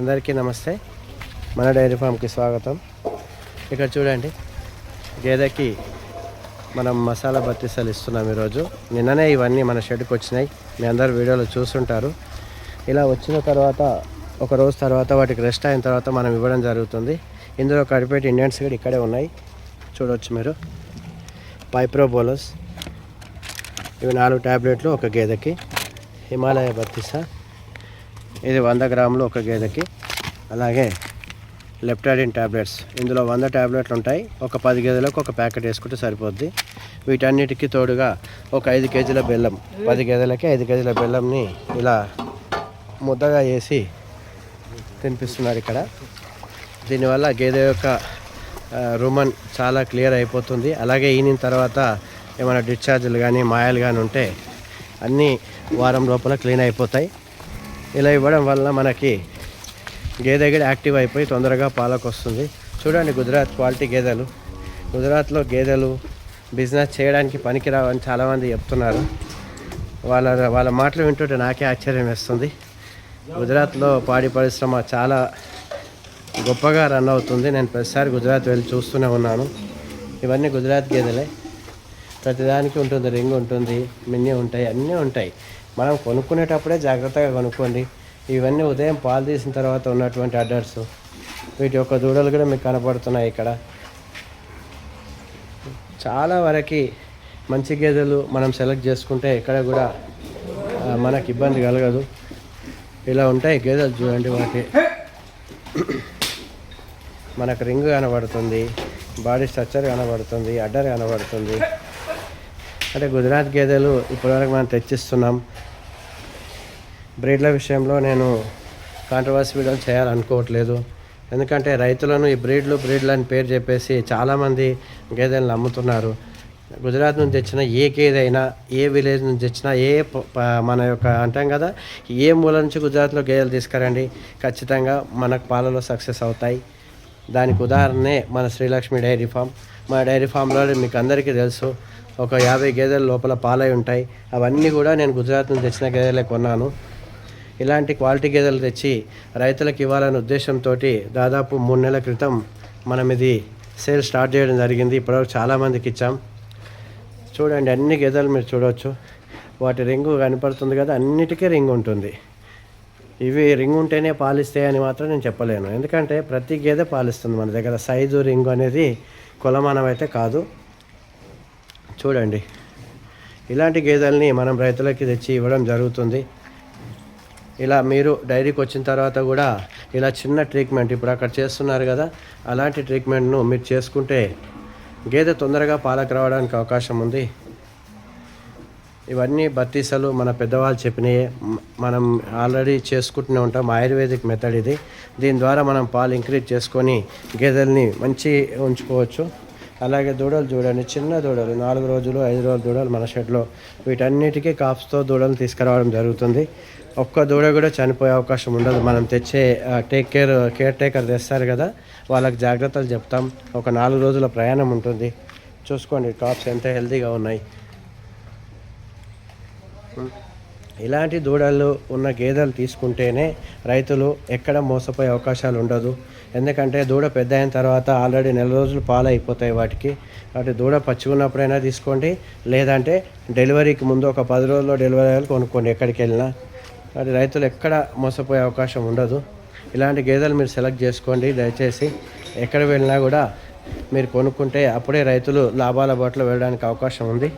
అందరికీ నమస్తే. మన డైరీ ఫామ్కి స్వాగతం. ఇక్కడ చూడండి గేదెకి మనం మసాలా బత్తిసలు ఇస్తున్నాం ఈరోజు. నిన్ననే ఇవన్నీ మన షెడ్కి వచ్చినాయి. మీ అందరు వీడియోలో చూస్తుంటారు. ఇలా వచ్చిన తర్వాత ఒక రోజు తర్వాత వాటికి రెస్ట్ అయిన తర్వాత మనం ఇవ్వడం జరుగుతుంది. ఇందులో కడిపేటి ఇండియన్స్ కూడా ఇక్కడే ఉన్నాయి. చూడవచ్చు మీరు. పైప్రోబోలస్ ఇవి నాలుగు ట్యాబ్లెట్లు ఒక గేదెకి. హిమాలయ బత్తిసా. ఇది వంద గ్రాములు ఒక గేదెకి. అలాగే లెప్టాడిన్ ట్యాబ్లెట్స్ ఇందులో వంద ట్యాబ్లెట్లు ఉంటాయి. ఒక పది గేదెలకు ఒక ప్యాకెట్ వేసుకుంటే సరిపోద్ది. వీటన్నిటికీ తోడుగా ఒక ఐదు కేజీల బెల్లం. పది గేదెలకి ఐదు కేజీల బెల్లంని ఇలా ముద్దగా వేసి తినిపిస్తున్నారు ఇక్కడ. దీనివల్ల గేదె యొక్క రుమన్ చాలా క్లియర్ అయిపోతుంది. అలాగే ఈనిన తర్వాత ఏమైనా డిశ్చార్జులు కానీ మాయలు కానీ ఉంటే అన్నీ వారం లోపల క్లీన్ అయిపోతాయి. ఇలా ఇవ్వడం వల్ల మనకి గేదె కూడా యాక్టివ్ అయిపోయి తొందరగా పాలకు వస్తుంది. చూడండి గుజరాత్ క్వాలిటీ గేదెలు. గుజరాత్లో గేదెలు బిజినెస్ చేయడానికి పనికిరావని చాలామంది చెప్తున్నారు. వాళ్ళ వాళ్ళ మాటలు వింటుంటే నాకే ఆశ్చర్యం వేస్తుంది. గుజరాత్లో పాడి పరిశ్రమ చాలా గొప్పగా రన్ అవుతుంది. నేను ప్రతిసారి గుజరాత్ వెళ్ళి చూస్తూనే ఉన్నాను. ఇవన్నీ గుజరాత్ గేదెలే. ప్రతిదానికి ఉంటుంది. రింగ్ ఉంటుంది. మిన్నీ ఉంటాయి. అన్నీ ఉంటాయి. మనం కొనుక్కునేటప్పుడే జాగ్రత్తగా కొనుక్కోండి. ఇవన్నీ ఉదయం పాలు తీసిన తర్వాత ఉన్నటువంటి అడ్డర్స్. వీటి యొక్క దూడలు కూడా మీకు కనపడుతున్నాయి ఇక్కడ. చాలా వరకు మంచి గేదెలు మనం సెలెక్ట్ చేసుకుంటే ఎక్కడ కూడా మనకు మనకి ఇబ్బంది కలగదు. ఇలా ఉంటాయి గేదెలు చూడండి వాటి. మనకు రింగ్ కనబడుతుంది బాడీ స్ట్రక్చర్ కనబడుతుంది అడ్డర్ కనబడుతుంది. అంటే గుజరాత్ గేదెలు ఇప్పటివరకు మనం తెచ్చిస్తున్నాం. బ్రీడ్ల విషయంలో నేను కాంట్రవర్సీ వీడియో చేయాలనుకోవట్లేదు. ఎందుకంటే రైతులను ఈ బ్రీడ్లు బ్రీడ్లు అని పేరు చెప్పేసి చాలామంది గేదెలను అమ్ముతున్నారు. గుజరాత్ నుంచి తెచ్చిన ఏ గేదైనా ఏ విలేజ్ నుంచి తెచ్చినా ఏ మన యొక్క అంటాం కదా ఏ మూల నుంచి గుజరాత్లో గేదెలు తీసుకురండి ఖచ్చితంగా మనకు పాలలో సక్సెస్ అవుతాయి. దానికి ఉదాహరణే మన శ్రీలక్ష్మి డైరీ ఫామ్. మా డైరీ ఫామ్లో మీకు అందరికీ తెలుసు. ఒక యాభై గేదెల లోపల పాలై ఉంటాయి. అవన్నీ కూడా నేను గుజరాత్ నుంచి తెచ్చిన గేదెలే కొన్నాను. ఇలాంటి క్వాలిటీ గేదెలు తెచ్చి రైతులకు ఇవ్వాలనే ఉద్దేశంతో దాదాపు మూడు నెలల క్రితం మనం ఇది సేల్ స్టార్ట్ చేయడం జరిగింది. ఇప్పటివరకు చాలామందికి ఇచ్చాం. చూడండి అన్ని గేదెలు మీరు చూడవచ్చు వాటి రింగు కనపడుతుంది కదా అన్నిటికీ రింగ్ ఉంటుంది. ఇవి రింగ్ ఉంటేనే పాలిస్తాయని మాత్రం నేను చెప్పలేను. ఎందుకంటే ప్రతి గేదె పాలిస్తుంది మన దగ్గర. సైజు రింగు అనేది కొలమానం అయితే కాదు. చూడండి. ఇలాంటి గేదెల్ని మనం రైతులకి తెచ్చి ఇవ్వడం జరుగుతుంది. ఇలా మీరు డైరీకి వచ్చిన తర్వాత కూడా ఇలా చిన్న ట్రీట్మెంట్ ఇప్పుడు అక్కడ చేస్తున్నారు కదా అలాంటి ట్రీట్మెంట్ను మీరు చేసుకుంటే గేదె తొందరగా పాలకు రావడానికి అవకాశం ఉంది. ఇవన్నీ బత్తీసలు మన పెద్దవాళ్ళు చెప్పినవి మనం ఆల్రెడీ చేసుకుంటూనే ఉంటాం. ఆయుర్వేదిక్ మెథడ్ ఇది. దీని ద్వారా మనం పాలు ఇంక్రీజ్ చేసుకొని గేదెల్ని మంచి ఉంచుకోవచ్చు. అలాగే దూడలు చూడండి. చిన్న దూడలు నాలుగు రోజులు ఐదు రోజులు దూడలు మన షెడ్లో. వీటన్నిటికీ కాప్స్తో దూడలు తీసుకురావడం జరుగుతుంది. ఒక్క దూడ కూడా చనిపోయే అవకాశం ఉండదు. మనం తెచ్చే టేక్ కేర్ కేర్ టేకర్ తెస్తారు కదా. వాళ్ళకి జాగ్రత్తలు చెప్తాం. ఒక నాలుగు రోజుల ప్రయాణం ఉంటుంది. చూసుకోండి కాప్స్ ఎంత హెల్తీగా ఉన్నాయి. ఇలాంటి దూడలు ఉన్న గేదెలు తీసుకుంటేనే రైతులు ఎక్కడ మోసపోయే అవకాశాలు ఉండదు. ఎందుకంటే దూడ పెద్ద అయిన తర్వాత ఆల్రెడీ నెల రోజులు పాలు అయిపోతాయి వాటికి. వాటి దూడ పచ్చికున్నప్పుడైనా తీసుకోండి. లేదంటే డెలివరీకి ముందు ఒక పది రోజుల్లో డెలివరీ అయ్యాలి కొనుక్కోండి ఎక్కడికి వెళ్ళినా వాటి రైతులు ఎక్కడ మోసపోయే అవకాశం ఉండదు. ఇలాంటి గేదెలు మీరు సెలెక్ట్ చేసుకోండి. దయచేసి ఎక్కడ వెళ్ళినా కూడా మీరు కొనుక్కుంటే అప్పుడే రైతులు లాభాల బాటలో వెళ్ళడానికి అవకాశం ఉంది.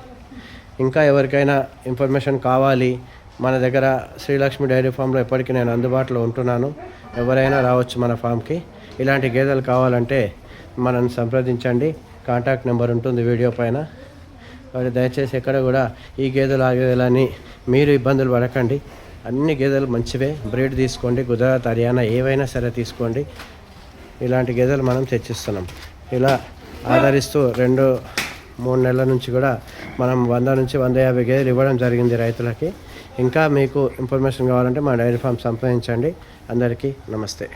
ఇంకా ఎవరికైనా ఇన్ఫర్మేషన్ కావాలి మన దగ్గర శ్రీలక్ష్మి డైరీ ఫామ్లో ఎప్పటికీ నేను అందుబాటులో ఉంటున్నాను. ఎవరైనా రావచ్చు మన ఫామ్కి. ఇలాంటి గేదెలు కావాలంటే మనల్ని సంప్రదించండి. కాంటాక్ట్ నెంబర్ ఉంటుంది వీడియో పైన. మరి దయచేసి ఎక్కడ కూడా ఈ గేదెలు ఆ గేదెలని అని మీరు ఇబ్బందులు పడకండి. అన్ని గేదెలు మంచివే. బ్రీడ్ తీసుకోండి గుజరాత్ హర్యానా ఏవైనా సరే తీసుకోండి. ఇలాంటి గేదెలు మనం తెచ్చిస్తున్నాం. ఇలా ఆదరిస్తూ రెండు మూడు నెలల నుంచి కూడా మనం వంద నుంచి వంద యాభై గేదెలు ఇవ్వడం జరిగింది రైతులకి. ఇంకా మీకు ఇన్ఫర్మేషన్ కావాలంటే మా డైరీ ఫామ్ సంప్రదించండి. అందరికీ నమస్తే.